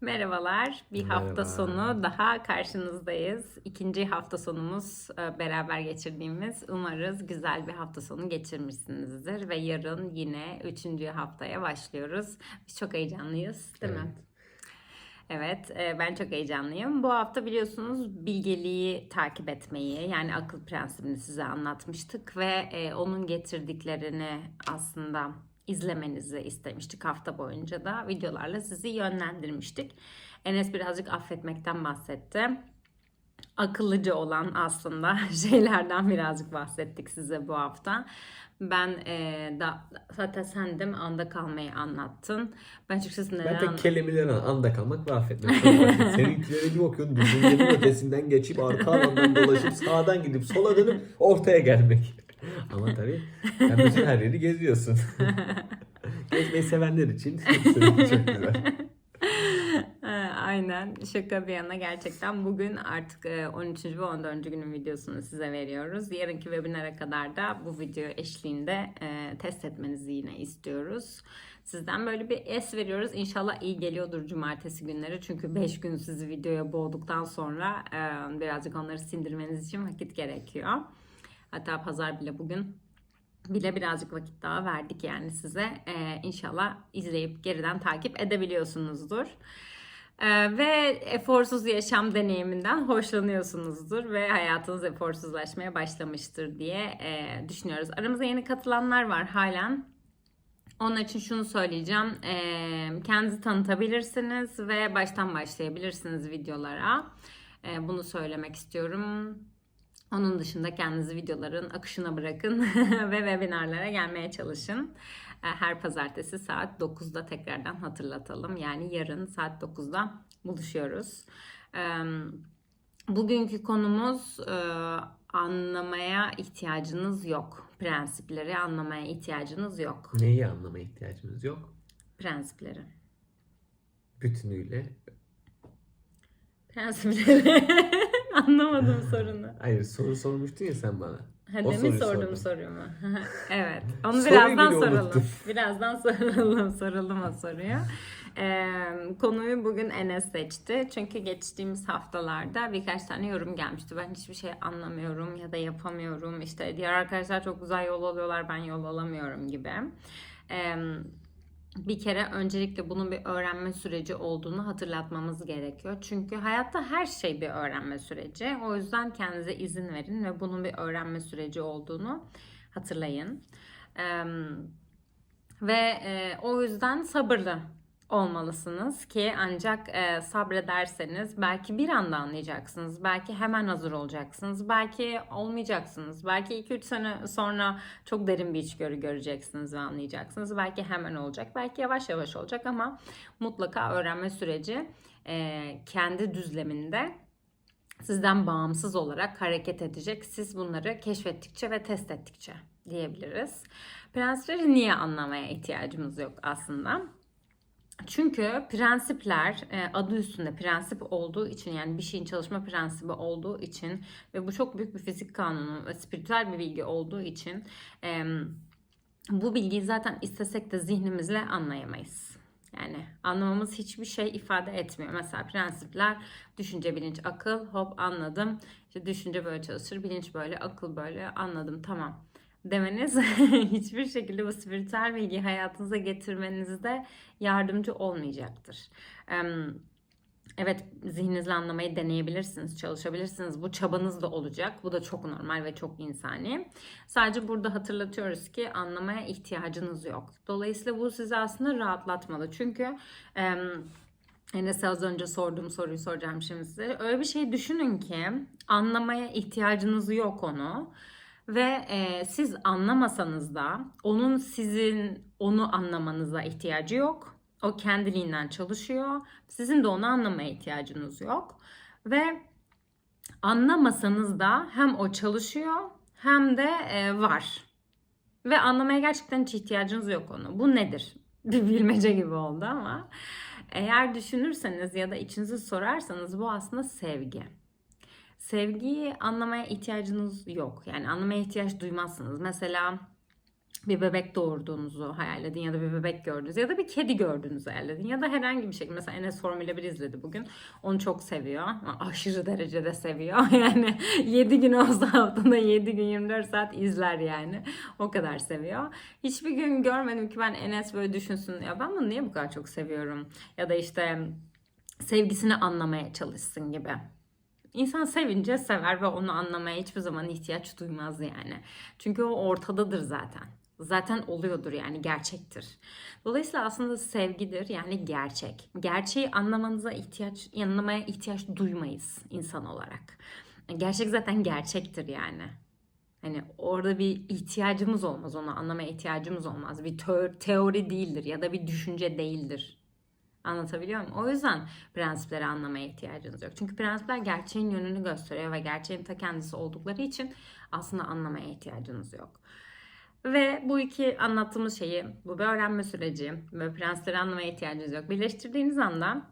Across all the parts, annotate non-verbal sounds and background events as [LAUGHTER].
Merhabalar. Bir hafta Merhaba. sonu daha karşınızdayız. İkinci hafta sonumuz e, beraber geçirdiğimiz. Umarız güzel bir hafta sonu geçirmişsinizdir ve yarın yine üçüncü haftaya başlıyoruz. Biz çok heyecanlıyız, değil mi? Evet, e, ben çok heyecanlıyım. Bu hafta biliyorsunuz bilgeliği takip etmeyi, yani akıl prensibini size anlatmıştık ve e, onun getirdiklerini aslında izlemenizi istemiştik hafta boyunca da videolarla sizi yönlendirmiştik. Enes birazcık affetmekten bahsetti. Akıllıca olan aslında [LAUGHS] şeylerden birazcık bahsettik size bu hafta. Ben e, da zaten sen de mi anda kalmayı anlattın. Ben açıkçası neden Ben tek anlattım? kelimeleri anında kalmak ve affetmek. [LAUGHS] Seninkileri bir bakıyorsun düşüncenin ötesinden geçip arka alandan dolaşıp sağdan gidip sola dönüp ortaya gelmek. [LAUGHS] Ama tabii sen bütün her yeri geziyorsun. [LAUGHS] Gezmeyi sevenler için çok güzel. [LAUGHS] Ee, Aynen şaka bir yana gerçekten bugün artık e, 13. ve 14. günün videosunu size veriyoruz. Yarınki webinara kadar da bu video eşliğinde e, test etmenizi yine istiyoruz. Sizden böyle bir es veriyoruz. İnşallah iyi geliyordur cumartesi günleri. Çünkü 5 gün sizi videoya boğduktan sonra e, birazcık onları sindirmeniz için vakit gerekiyor. Hatta pazar bile bugün bile birazcık vakit daha verdik yani size. Ee, inşallah izleyip geriden takip edebiliyorsunuzdur. Ee, ve eforsuz yaşam deneyiminden hoşlanıyorsunuzdur ve hayatınız eforsuzlaşmaya başlamıştır diye e, düşünüyoruz. Aramıza yeni katılanlar var halen. Onun için şunu söyleyeceğim. Ee, kendinizi tanıtabilirsiniz ve baştan başlayabilirsiniz videolara. Ee, bunu söylemek istiyorum. Onun dışında kendinizi videoların akışına bırakın [LAUGHS] ve webinarlara gelmeye çalışın. Ee, Her pazartesi saat 9'da tekrardan hatırlatalım. Yani yarın saat 9'da buluşuyoruz. Bugünkü konumuz e, anlamaya ihtiyacınız yok. Prensipleri anlamaya ihtiyacınız yok. Neyi anlamaya ihtiyacımız yok? Prensipleri. Bütünüyle. Prensipleri. [LAUGHS] Anlamadım sorunu. Hayır soru sormuştun ya sen bana. Ha, O demin soruyu sordum sordum. sorumu. [LAUGHS] evet. [LAUGHS] Onu Soruyu birazdan soralım. unuttum. [LAUGHS] Birazdan soralım, soralım o soruyu. Ee, konuyu bugün Enes seçti. Çünkü geçtiğimiz haftalarda birkaç tane yorum gelmişti. Ben hiçbir şey anlamıyorum ya da yapamıyorum. İşte diğer arkadaşlar çok güzel yol alıyorlar ben yol alamıyorum gibi. Ee, bir kere öncelikle bunun bir öğrenme süreci olduğunu hatırlatmamız gerekiyor. Çünkü hayatta her şey bir öğrenme süreci. O yüzden kendinize izin verin ve bunun bir öğrenme süreci olduğunu hatırlayın. Ve o yüzden sabırlı olmalısınız ki ancak e, sabrederseniz belki bir anda anlayacaksınız. Belki hemen hazır olacaksınız. Belki olmayacaksınız. Belki 2-3 sene sonra çok derin bir içgörü göreceksiniz ve anlayacaksınız. Belki hemen olacak. Belki yavaş yavaş olacak ama mutlaka öğrenme süreci e, kendi düzleminde sizden bağımsız olarak hareket edecek. Siz bunları keşfettikçe ve test ettikçe diyebiliriz. Prensipleri niye anlamaya ihtiyacımız yok aslında? Çünkü prensipler e, adı üstünde prensip olduğu için yani bir şeyin çalışma prensibi olduğu için ve bu çok büyük bir fizik kanunu ve spiritüel bir bilgi olduğu için bu bilgiyi zaten istesek de zihnimizle anlayamayız. Yani anlamamız hiçbir şey ifade etmiyor. Mesela prensipler düşünce, bilinç, akıl hop anladım. İşte düşünce böyle çalışır, bilinç böyle, akıl böyle anladım tamam demeniz [LAUGHS] hiçbir şekilde bu spiritüel bilgiyi hayatınıza getirmenizde yardımcı olmayacaktır. Evet zihninizle anlamayı deneyebilirsiniz, çalışabilirsiniz. Bu çabanız da olacak. Bu da çok normal ve çok insani. Sadece burada hatırlatıyoruz ki anlamaya ihtiyacınız yok. Dolayısıyla bu sizi aslında rahatlatmalı. Çünkü Enes'e az önce sorduğum soruyu soracağım şimdi size. Öyle bir şey düşünün ki anlamaya ihtiyacınız yok onu. Ve e, siz anlamasanız da onun sizin onu anlamanıza ihtiyacı yok. O kendiliğinden çalışıyor. Sizin de onu anlamaya ihtiyacınız yok. Ve anlamasanız da hem o çalışıyor hem de e, var. Ve anlamaya gerçekten hiç ihtiyacınız yok onu. Bu nedir? [LAUGHS] Bir bilmece gibi oldu ama eğer düşünürseniz ya da içinizi sorarsanız bu aslında sevgi. Sevgiyi anlamaya ihtiyacınız yok. Yani anlamaya ihtiyaç duymazsınız. Mesela bir bebek doğurduğunuzu hayal edin ya da bir bebek gördünüz ya da bir kedi gördüğünüzü hayal edin ya da herhangi bir şey. Mesela Enes Formula 1 izledi bugün. Onu çok seviyor. Aşırı derecede seviyor. [LAUGHS] Yani 7 gün olsa haftada 7 gün 24 saat izler yani. O kadar seviyor. Hiçbir gün görmedim ki ben Enes böyle düşünsün. Ya ben bunu niye bu kadar çok seviyorum? Ya da işte sevgisini anlamaya çalışsın gibi. İnsan sevince sever ve onu anlamaya hiçbir zaman ihtiyaç duymaz yani. Çünkü o ortadadır zaten. Zaten oluyordur yani gerçektir. Dolayısıyla aslında sevgidir yani gerçek. Gerçeği anlamanıza ihtiyaç, anlamaya ihtiyaç duymayız insan olarak. Gerçek zaten gerçektir yani. Hani orada bir ihtiyacımız olmaz, onu anlamaya ihtiyacımız olmaz. Bir teo- teori değildir ya da bir düşünce değildir. Anlatabiliyor muyum? O yüzden prensipleri anlamaya ihtiyacınız yok. Çünkü prensipler gerçeğin yönünü gösteriyor ve gerçeğin ta kendisi oldukları için aslında anlamaya ihtiyacınız yok. Ve bu iki anlattığımız şeyi, bu bir öğrenme süreci ve prensipleri anlamaya ihtiyacınız yok. Birleştirdiğiniz anda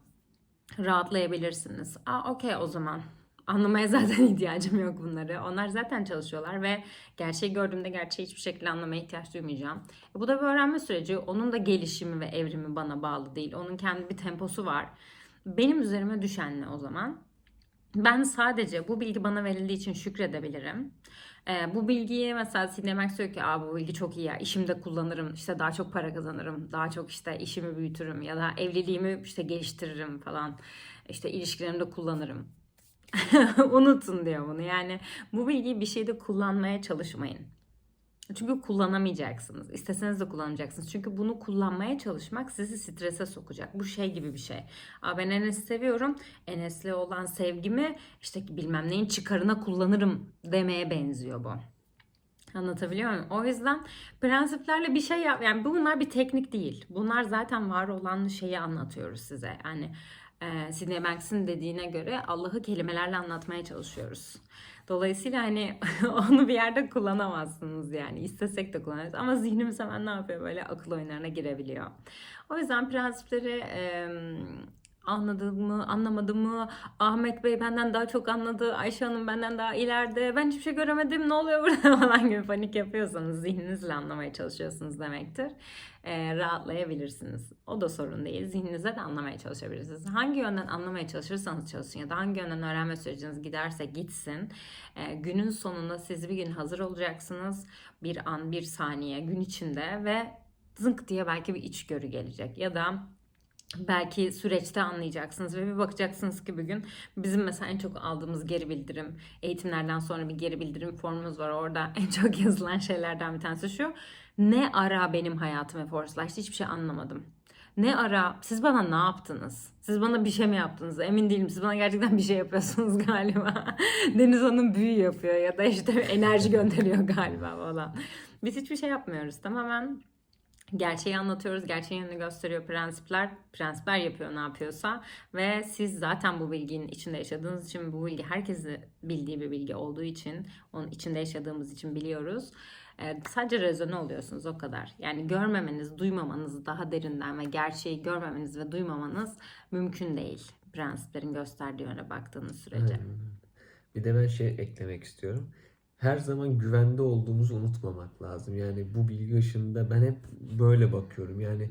rahatlayabilirsiniz. Aa okey o zaman. Anlamaya [LAUGHS] zaten ihtiyacım yok bunları. Onlar zaten çalışıyorlar ve gerçeği gördüğümde gerçeği hiçbir şekilde anlamaya ihtiyaç duymayacağım. Bu da bir öğrenme süreci. Onun da gelişimi ve evrimi bana bağlı değil. Onun kendi bir temposu var. Benim üzerime düşen ne o zaman? Ben sadece bu bilgi bana verildiği için şükredebilirim. Ee, bu bilgiyi mesela Sinemex diyor ki Aa, bu bilgi çok iyi ya işimde kullanırım işte daha çok para kazanırım daha çok işte işimi büyütürüm ya da evliliğimi işte geliştiririm falan işte ilişkilerimde kullanırım. [LAUGHS] Unutun diyor bunu yani bu bilgiyi bir şeyde kullanmaya çalışmayın. Çünkü kullanamayacaksınız. İsteseniz de kullanamayacaksınız. Çünkü bunu kullanmaya çalışmak sizi strese sokacak. Bu şey gibi bir şey. Aa, ben Enes'i seviyorum. Enes'le olan sevgimi işte bilmem neyin çıkarına kullanırım demeye benziyor bu. Anlatabiliyor muyum? O yüzden prensiplerle bir şey yap. Yani bunlar bir teknik değil. Bunlar zaten var olan şeyi anlatıyoruz size. Yani e, Sidney Banks'in dediğine göre Allah'ı kelimelerle anlatmaya çalışıyoruz. Dolayısıyla hani [LAUGHS] onu bir yerde kullanamazsınız yani. İstesek de kullanırız. Ama zihnimiz hemen ne yapıyor? Böyle akıl oyunlarına girebiliyor. O yüzden prensipleri e, anladım mı, anlamadım mı? Ahmet Bey benden daha çok anladı. Ayşe Hanım benden daha ileride. Ben hiçbir şey göremedim. Ne oluyor burada [LAUGHS] falan gibi panik yapıyorsanız zihninizle anlamaya çalışıyorsunuz demektir. E, rahatlayabilirsiniz. O da sorun değil. Zihninizle de anlamaya çalışabilirsiniz. Hangi yönden anlamaya çalışırsanız çalışın ya da hangi yönden öğrenme süreciniz giderse gitsin. E, günün sonunda siz bir gün hazır olacaksınız. Bir an, bir saniye gün içinde ve zınk diye belki bir içgörü gelecek. Ya da belki süreçte anlayacaksınız ve bir bakacaksınız ki bugün bizim mesela en çok aldığımız geri bildirim eğitimlerden sonra bir geri bildirim formumuz var. Orada [LAUGHS] en çok yazılan şeylerden bir tanesi şu ne ara benim hayatım eforslaştı hiçbir şey anlamadım. Ne ara siz bana ne yaptınız? Siz bana bir şey mi yaptınız? Emin değilim siz bana gerçekten bir şey yapıyorsunuz [LAUGHS] galiba. Deniz onun büyü yapıyor ya da işte enerji gönderiyor [LAUGHS] galiba falan. Biz hiçbir şey yapmıyoruz. Tamamen Gerçeği anlatıyoruz, gerçeğin yönünü gösteriyor prensipler. Prensipler yapıyor ne yapıyorsa. Ve siz zaten bu bilginin içinde yaşadığınız için, bu bilgi herkesin bildiği bir bilgi olduğu için, onun içinde yaşadığımız için biliyoruz. Ee, sadece rezone oluyorsunuz o kadar. Yani görmemeniz, duymamanız daha derinden ve gerçeği görmemeniz ve duymamanız mümkün değil. Prensiplerin gösterdiği yöne baktığınız sürece. Aynen. Bir de ben şey eklemek istiyorum. Her zaman güvende olduğumuzu unutmamak lazım. Yani bu bilgi ışığında ben hep böyle bakıyorum. Yani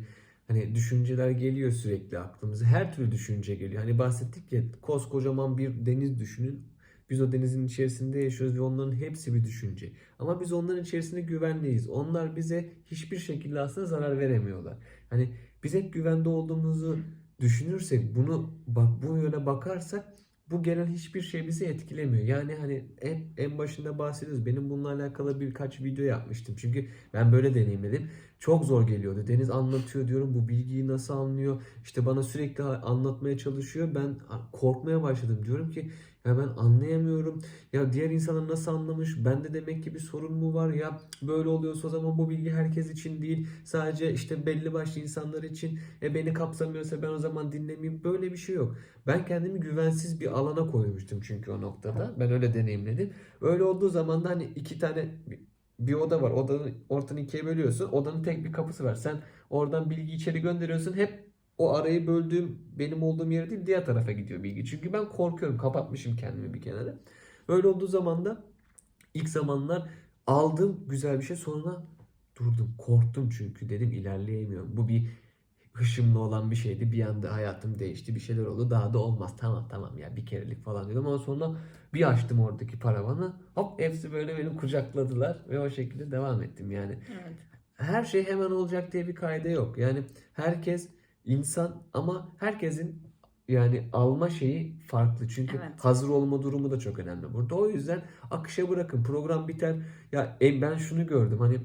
hani düşünceler geliyor sürekli aklımıza. Her türlü düşünce geliyor. Hani bahsettik ya koskocaman bir deniz düşünün. Biz o denizin içerisinde yaşıyoruz ve onların hepsi bir düşünce. Ama biz onların içerisinde güvenliyiz. Onlar bize hiçbir şekilde aslında zarar veremiyorlar. Hani biz hep güvende olduğumuzu düşünürsek, bunu bu yöne bakarsak bu gelen hiçbir şey bizi etkilemiyor. Yani hani hep en başında bahsediyoruz. Benim bununla alakalı birkaç video yapmıştım. Çünkü ben böyle deneyimledim. Çok zor geliyordu. Deniz anlatıyor diyorum. Bu bilgiyi nasıl anlıyor? İşte bana sürekli anlatmaya çalışıyor. Ben korkmaya başladım. Diyorum ki ya ben anlayamıyorum. Ya diğer insanlar nasıl anlamış? Bende demek ki bir sorun mu var? Ya böyle oluyorsa o zaman bu bilgi herkes için değil. Sadece işte belli başlı insanlar için. E beni kapsamıyorsa ben o zaman dinlemeyeyim. Böyle bir şey yok. Ben kendimi güvensiz bir alana koymuştum çünkü o noktada. Ben öyle deneyimledim. Öyle olduğu zaman da hani iki tane bir oda var. Odanın ortadan ikiye bölüyorsun. Odanın tek bir kapısı var. Sen oradan bilgi içeri gönderiyorsun. Hep o arayı böldüğüm benim olduğum yere değil diğer tarafa gidiyor bilgi. Çünkü ben korkuyorum. Kapatmışım kendimi bir kenara. Öyle olduğu zaman da ilk zamanlar aldım güzel bir şey sonra Durdum, korktum çünkü dedim ilerleyemiyorum. Bu bir hışımlı olan bir şeydi. Bir anda hayatım değişti. Bir şeyler oldu. Daha da olmaz. Tamam tamam ya bir kerelik falan diyordum. Ama sonra bir açtım oradaki paravanı. Hop hepsi böyle beni kucakladılar. Ve o şekilde devam ettim yani. Evet. Her şey hemen olacak diye bir kaide yok. Yani herkes insan ama herkesin yani alma şeyi farklı. Çünkü Evet. hazır olma durumu da çok önemli burada. O yüzden akışa bırakın. Program biter. Ya e, ben şunu gördüm hani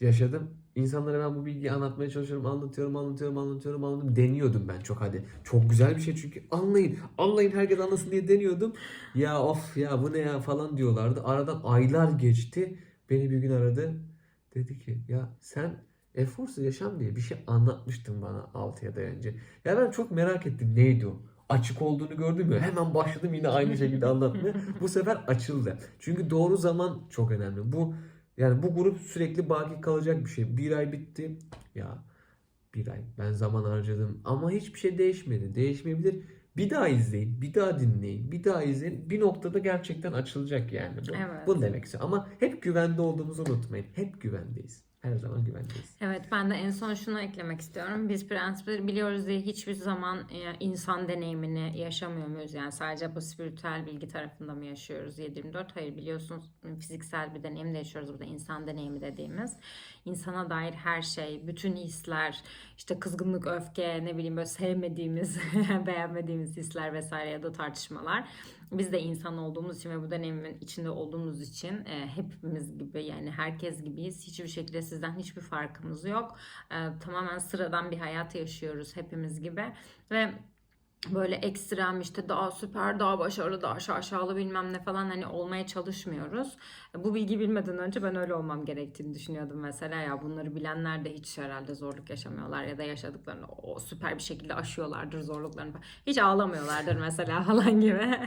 yaşadım. İnsanlara ben bu bilgiyi anlatmaya çalışıyorum. Anlatıyorum, anlatıyorum, anlatıyorum, anlatıyorum. Deniyordum ben çok hadi. Çok güzel bir şey çünkü anlayın. Anlayın herkes anlasın diye deniyordum. Ya of ya bu ne ya falan diyorlardı. Aradan aylar geçti. Beni bir gün aradı. Dedi ki ya sen eforsuz yaşam diye bir şey anlatmıştın bana 6 ya da önce. Ya ben çok merak ettim neydi o? Açık olduğunu gördüm ya hemen başladım yine aynı [LAUGHS] şekilde anlatmaya. Bu sefer açıldı. Çünkü doğru zaman çok önemli. Bu yani bu grup sürekli baki kalacak bir şey. Bir ay bitti. Ya bir ay ben zaman harcadım ama hiçbir şey değişmedi. Değişmeyebilir. Bir daha izleyin, bir daha dinleyin, bir daha izleyin. Bir noktada gerçekten açılacak yani. Bu, Evet. Bunu demek istiyorum. Ama hep güvende olduğumuzu unutmayın. Hep güvendeyiz. Her zaman güvendeyiz. Evet ben de en son şunu eklemek istiyorum. Biz prensipleri biliyoruz diye hiçbir zaman e, insan deneyimini yaşamıyor muyuz? Yani sadece bu spiritüel bilgi tarafında mı yaşıyoruz 7-24? Hayır biliyorsunuz fiziksel bir deneyim de yaşıyoruz burada insan deneyimi dediğimiz. İnsana dair her şey, bütün hisler, işte kızgınlık, öfke, ne bileyim böyle sevmediğimiz, [LAUGHS] beğenmediğimiz hisler vesaire ya da tartışmalar. Biz de insan olduğumuz için ve bu deneyimin içinde olduğumuz için e, hepimiz gibi yani herkes gibiyiz. Hiçbir şekilde sizden hiçbir farkımız yok. E, tamamen sıradan bir hayat yaşıyoruz hepimiz gibi ve böyle ekstrem işte daha süper, daha başarılı, daha şaşalı bilmem ne falan hani olmaya çalışmıyoruz. Bu bilgi bilmeden önce ben öyle olmam gerektiğini düşünüyordum mesela ya bunları bilenler de hiç herhalde zorluk yaşamıyorlar ya da yaşadıklarını o süper bir şekilde aşıyorlardır zorluklarını. Hiç ağlamıyorlardır mesela [LAUGHS] falan gibi.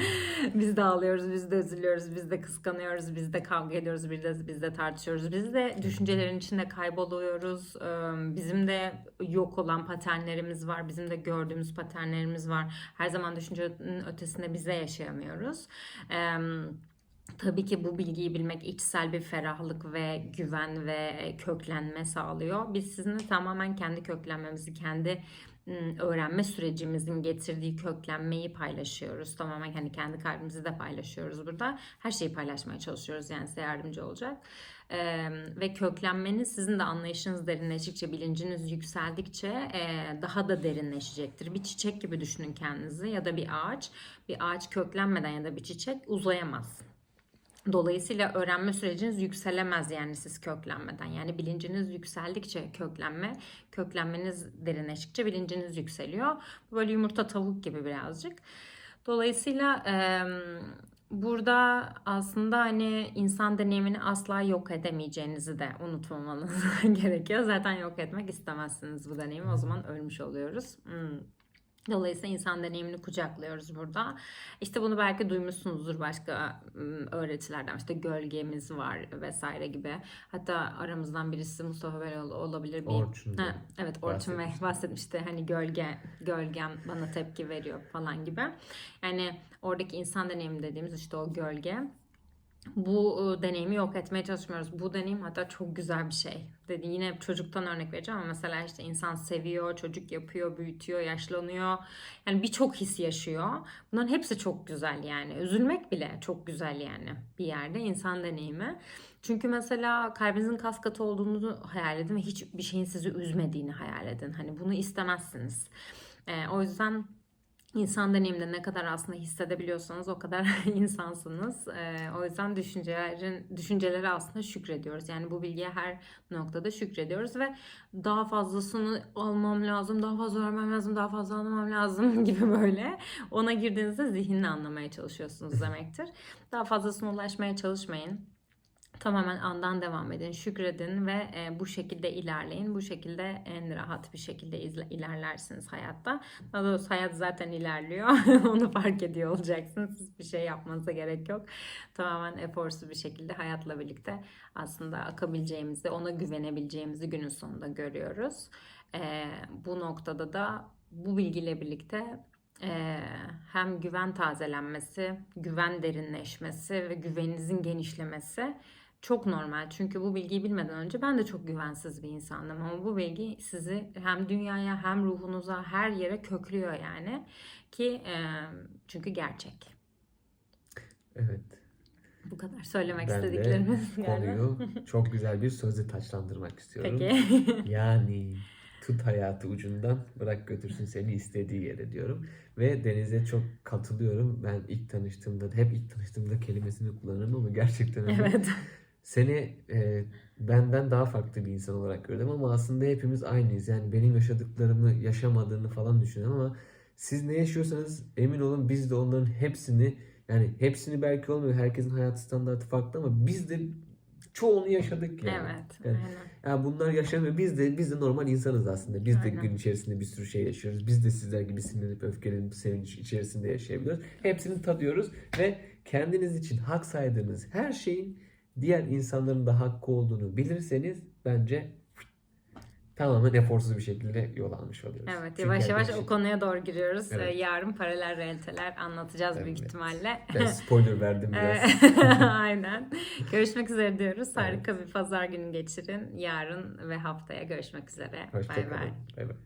[LAUGHS] biz de ağlıyoruz, biz de üzülüyoruz, biz de kıskanıyoruz, biz de kavga ediyoruz, biz de, biz de tartışıyoruz. Biz de düşüncelerin içinde kayboluyoruz. Bizim de yok olan paternlerimiz var, bizim de gördüğümüz paternlerimiz var. Her zaman düşüncenin ötesinde bize yaşayamıyoruz. Ee, Tabii ki bu bilgiyi bilmek içsel bir ferahlık ve güven ve köklenme sağlıyor. Biz sizinle tamamen kendi köklenmemizi, kendi öğrenme sürecimizin getirdiği köklenmeyi paylaşıyoruz. Tamamen hani kendi kalbimizi de paylaşıyoruz burada. Her şeyi paylaşmaya çalışıyoruz yani size yardımcı olacak. Ee, ve köklenmeniz sizin de anlayışınız derinleştikçe, bilinciniz yükseldikçe e, daha da derinleşecektir. Bir çiçek gibi düşünün kendinizi ya da bir ağaç. Bir ağaç köklenmeden ya da bir çiçek uzayamaz. Dolayısıyla öğrenme süreciniz yükselemez yani siz köklenmeden. Yani bilinciniz yükseldikçe köklenme, köklenmeniz derinleştikçe bilinciniz yükseliyor. Böyle yumurta tavuk gibi birazcık. Dolayısıyla eee, burada aslında hani insan deneyimini asla yok edemeyeceğinizi de unutmamanız [LAUGHS] gerekiyor. Zaten yok etmek istemezsiniz bu deneyimi. O zaman ölmüş oluyoruz. Hmm. Dolayısıyla insan deneyimini kucaklıyoruz burada. İşte bunu belki duymuşsunuzdur başka öğretilerden. İşte gölgemiz var vesaire gibi. Hatta aramızdan birisi Mustafa Bey ol- olabilir. Bir... Orçun Ha, evet Orçun Bey bahsetmişti. Hani gölge, gölgem bana tepki veriyor falan gibi. Yani oradaki insan deneyimi dediğimiz işte o gölge. Bu e, deneyimi yok etmeye çalışmıyoruz. Bu deneyim hatta çok güzel bir şey. Dedi yine çocuktan örnek vereceğim ama mesela işte insan seviyor, çocuk yapıyor, büyütüyor, yaşlanıyor. Yani birçok his yaşıyor. Bunların hepsi çok güzel yani. Üzülmek bile çok güzel yani bir yerde insan deneyimi. Çünkü mesela kalbinizin kas katı olduğunu hayal edin ve hiçbir şeyin sizi üzmediğini hayal edin. Hani bunu istemezsiniz. E, o yüzden İnsan deneyiminde ne kadar aslında hissedebiliyorsanız o kadar [LAUGHS] insansınız. Ee, o yüzden düşüncelerin düşüncelere aslında şükrediyoruz. Yani bu bilgiye her noktada şükrediyoruz ve daha fazlasını almam lazım, daha fazla öğrenmem lazım, daha fazla anlamam lazım [LAUGHS] gibi böyle. Ona girdiğinizde zihinle anlamaya çalışıyorsunuz demektir. Daha fazlasına ulaşmaya çalışmayın. Tamamen andan devam edin, şükredin ve e, bu şekilde ilerleyin. Bu şekilde en rahat bir şekilde izle- ilerlersiniz hayatta. Daha doğrusu hayat zaten ilerliyor. [LAUGHS] Onu fark ediyor olacaksınız. Siz bir şey yapmanıza gerek yok. Tamamen eforsuz bir şekilde hayatla birlikte aslında akabileceğimizi, ona güvenebileceğimizi günün sonunda görüyoruz. E, bu noktada da bu bilgiyle birlikte e, hem güven tazelenmesi, güven derinleşmesi ve güveninizin genişlemesi çok normal. Çünkü bu bilgiyi bilmeden önce ben de çok güvensiz bir insandım. Ama bu bilgi sizi hem dünyaya hem ruhunuza her yere köklüyor yani. Ki e, çünkü gerçek. Evet. Bu kadar söylemek Ben istediklerimiz galiba. konuyu çok güzel bir sözle taçlandırmak istiyorum. Peki. [LAUGHS] Yani tut hayatı ucundan bırak götürsün seni istediği yere diyorum. Ve Deniz'e çok katılıyorum. Ben ilk tanıştığımda hep ilk tanıştığımda kelimesini kullanırım ama gerçekten öyle. evet. Seni e, benden daha farklı bir insan olarak gördüm ama aslında hepimiz aynıyız. Yani benim yaşadıklarımı yaşamadığını falan düşünüyorum ama siz ne yaşıyorsanız emin olun biz de onların hepsini yani hepsini belki olmuyor. Herkesin hayat standartı farklı ama biz de çoğunu yaşadık yani. Evet. Yani aynen. ya bunlar yaşamıyor. Biz de biz de normal insanız aslında. Biz de Aynen. gün içerisinde bir sürü şey yaşıyoruz. Biz de sizler gibi sinirlenip öfkelenip sevinç içerisinde yaşayabiliyoruz. Hepsini tadıyoruz ve kendiniz için hak saydığınız her şeyin diğer insanların da hakkı olduğunu bilirseniz bence tamamen eforsuz bir şekilde yol almış oluyoruz. Evet Çünkü yavaş yavaş gerçek- o konuya doğru giriyoruz. Evet. Ee, Yarın paralel realiteler anlatacağız büyük Evet. ihtimalle. Ben [LAUGHS] spoiler verdim biraz. Evet, [LAUGHS] Aynen. Görüşmek üzere diyoruz. Harika bir pazar günü geçirin. Yarın ve haftaya görüşmek üzere. Bay bay. Hoşçakalın. Bay bay.